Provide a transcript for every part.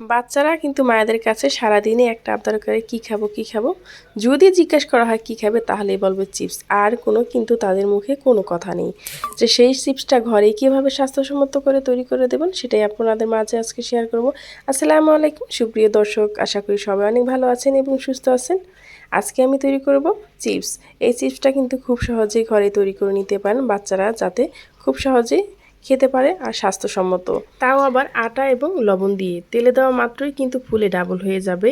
বাচ্চারা কিন্তু মায়েদের কাছে সারাদিনই একটা আবদার করে, কী খাব কী খাব? যদি জিজ্ঞেস করা হয়, কী খাবে? তাহলেই বলবে চিপস। আর কোনো কিন্তু তাদের মুখে কোনো কথা নেই। যে সেই চিপসটা ঘরে কীভাবে স্বাস্থ্যসম্মত করে তৈরি করে দেবেন, সেটাই আপনাদের মাঝে আজকে শেয়ার করব। আসসালামু আলাইকুম, সুপ্রিয় দর্শক, আশা করি সবাই অনেক ভালো আছেন এবং সুস্থ আছেন। আজকে আমি তৈরি করব চিপস। এই চিপসটা কিন্তু খুব সহজেই ঘরে তৈরি করে নিতে পারেন বাচ্চারা, যাতে খুব সহজেই খেতে পারে আর স্বাস্থ্যসম্মত। তাও আবার আটা এবং লবণ দিয়ে তেলে দেওয়া মাত্রই কিন্তু ফুলে ডাবল হয়ে যাবে।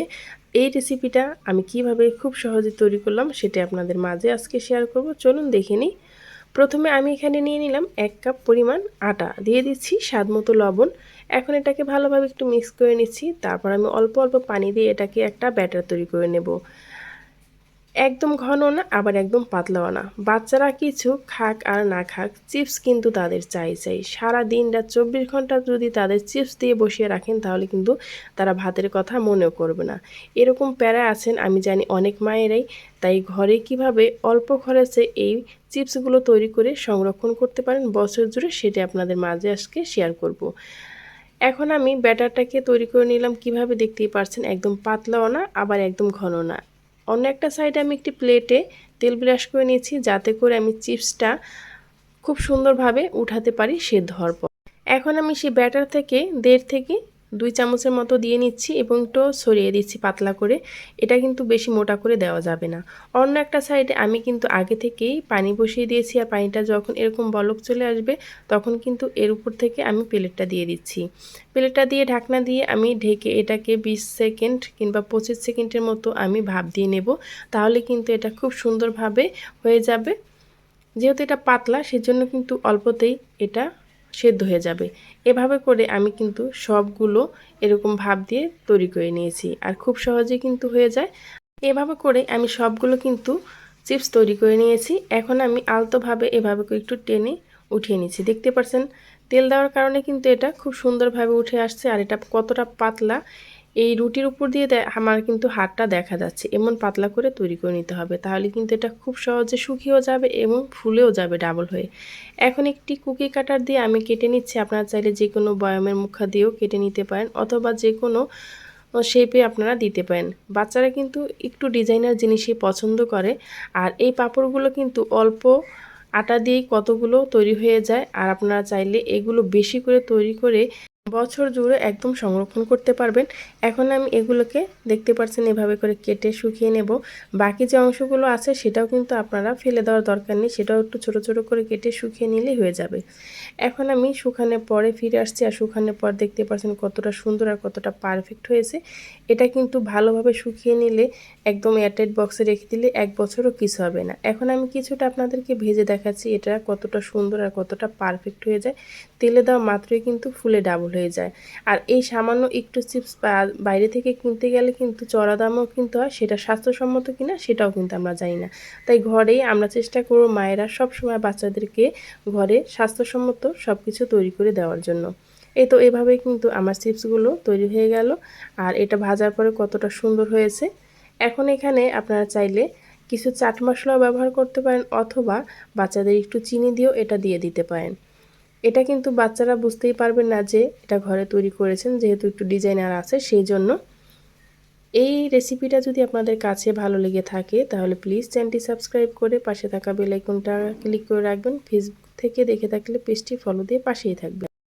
এই রেসিপিটা আমি কীভাবে খুব সহজে তৈরি করলাম সেটা আপনাদের মাঝে আজকে শেয়ার করব। চলুন দেখে নিই। প্রথমে আমি এখানে নিয়ে নিলাম এক কাপ পরিমাণ আটা। দিয়ে দিচ্ছি স্বাদ মতো লবণ। এখন এটাকে ভালোভাবে একটু মিক্স করে নিচ্ছি। তারপর আমি অল্প অল্প পানি দিয়ে এটাকে একটা ব্যাটার তৈরি করে নেব। একদম ঘন না, আবার একদম পাতলাও না। বাচ্চারা কিছু খাক আর না খাক, চিপস কিন্তু তাদের চাই চাই। সারা দিন রাত চব্বিশ ঘণ্টা যদি তাদের চিপস দিয়ে বসিয়ে রাখেন, তাহলে কিন্তু তারা ভাতের কথা মনেও করবে না। এরকম প্যারা আছেন, আমি জানি অনেক মায়েরাই, তাই ঘরে কীভাবে অল্প খরচে এই চিপসগুলো তৈরি করে সংরক্ষণ করতে পারেন, বছর জুড়ে সেটা আপনাদের মাঝে আজকে শেয়ার করব। এখন আমি ব্যাটারটাকে তৈরি করে নিলাম, কীভাবে দেখতেই পারছেন একদম পাতলাও না, আবার একদম ঘন না। অন্য একটা সাইডে আমি একটি প্লেটে তেল ব্রাশ করে নিয়েছি, যাতে করে আমি চিপসটা খুব সুন্দরভাবে উঠাতে পারি সেদ্ধ হওয়ার পর। এখন আমি সেই ব্যাটার থেকে দেড় থেকে দুই চামচের মতো দিয়ে নিচ্ছি এবং একটু সরিয়ে দিচ্ছি পাতলা করে। এটা কিন্তু বেশি মোটা করে দেওয়া যাবে না। অন্য একটা সাইডে আমি কিন্তু আগে থেকেই পানি বসিয়ে দিয়েছি আর পানিটা যখন এরকম বলক চলে আসবে, তখন কিন্তু এর উপর থেকে আমি প্লেটটা দিয়ে দিচ্ছি। প্লেটটা দিয়ে ঢাকনা দিয়ে আমি ঢেকে এটাকে ২০ সেকেন্ড কিংবা পঁচিশ সেকেন্ডের মতো আমি ভাপ দিয়ে নেব। তাহলে কিন্তু এটা খুব সুন্দরভাবে হয়ে যাবে। যেহেতু এটা পাতলা, সেজন্য কিন্তু অল্পতেই এটা সেদ্ধ হয়ে যাবে। এভাবে করে আমি কিন্তু সবগুলো এরকম ভাব দিয়ে তৈরি করে নিয়েছি আর খুব সহজে কিন্তু হয়ে যায়। এভাবে করে আমি সবগুলো কিন্তু চিপস তৈরি করে নিয়েছি। এখন আমি আলতোভাবে এভাবে একটু টেনে উঠিয়ে নিয়েছি দেখতে পাচ্ছেন তেল দেওয়ার কারণে কিন্তু এটা খুব সুন্দরভাবে উঠে আসছে আর এটা কতটা পাতলা এই রুটির উপর দিয়ে আমার কিন্তু হাতটা দেখা যাচ্ছে। এমন পাতলা করে তৈরি করে নিতে হবে। তাহলে কিন্তু এটা খুব সহজে শুকিয়েও যাবে এবং ফুলেও যাবে ডাবল হয়ে। এখন একটি কুকি কাটার দিয়ে আমি কেটে নিচ্ছি। আপনারা চাইলে যে কোনো বয়ামের মুখা দিয়েও কেটে নিতে পারেন অথবা যে কোনো শেপে আপনারা দিতে পারেন। বাচ্চারা কিন্তু একটু ডিজাইনার জিনিসই পছন্দ করে। আর এই পাঁপড়গুলো কিন্তু অল্প আটা দিয়েই কতগুলো তৈরি হয়ে যায়। আর আপনারা চাইলে এগুলো বেশি করে তৈরি করে বছর জুড়ে একদম সংরক্ষণ করতে পারবেন। এখন আমি এগুলোকে দেখতে পাচ্ছেন এভাবে করে কেটে শুকিয়ে নেব। বাকি যে অংশগুলো আছে সেটাও কিন্তু আপনারা ফেলে দেওয়ার দরকার নেই, সেটাও একটু ছোট ছোট করে কেটে শুকিয়ে নিলেই হয়ে যাবে। এখন আমি শুকানোর পরে ফিরে আসছি আর শুকানোর পর দেখতে পাচ্ছেন কতটা সুন্দর আর কতটা পারফেক্ট হয়েছে। এটা কিন্তু ভালোভাবে শুকিয়ে নিলে একদম এয়ারটাইট বক্সে রেখে দিলে এক বছরও কিছু হবে না। এখন আমি কিছুটা আপনাদেরকে ভেজে দেখাচ্ছি এটা কতটা সুন্দর আর কতটা পারফেক্ট হয়ে যায়। তেলে দেওয়া মাত্রই কিন্তু ফুলে ডাবল হয়ে যায়। আর এই সামান্য একটু চিপস বাইরে থেকে কিনতে গেলে কিন্তু চড়া দামও কিনতে হয়, সেটা স্বাস্থ্যসম্মত কিনা সেটাও কিন্তু আমরা জানি না। তাই ঘরেই আমরা চেষ্টা করব মায়েরা সব সময় বাচ্চাদেরকে ঘরে স্বাস্থ্যসম্মত সব কিছু তৈরি করে দেওয়ার জন্য। এই তো এভাবে কিন্তু আমার চিপসগুলো তৈরি হয়ে গেল। আর এটা ভাজার পরে কতটা সুন্দর হয়েছে। এখন এখানে আপনারা চাইলে কিছু চাট মশলাও ব্যবহার করতে পারেন অথবা বাচ্চাদের একটু চিনি দিয়েও এটা দিয়ে দিতে পারেন। এটা কিন্তু বাচ্চারা বুঝতেই পারবেন না যে এটা ঘরে তৈরি করেছেন, যেহেতু একটু ডিজাইনার আছে, সেই জন্য। এই রেসিপিটা যদি আপনাদের কাছে ভালো লেগে থাকে, তাহলে প্লিজ চ্যানেলটি সাবস্ক্রাইব করে পাশে থাকা বেলাইকনটা ক্লিক করে রাখবেন। ফেসবুক থেকে দেখে থাকলে পেজটি ফলো দিয়ে পাশেই থাকবেন।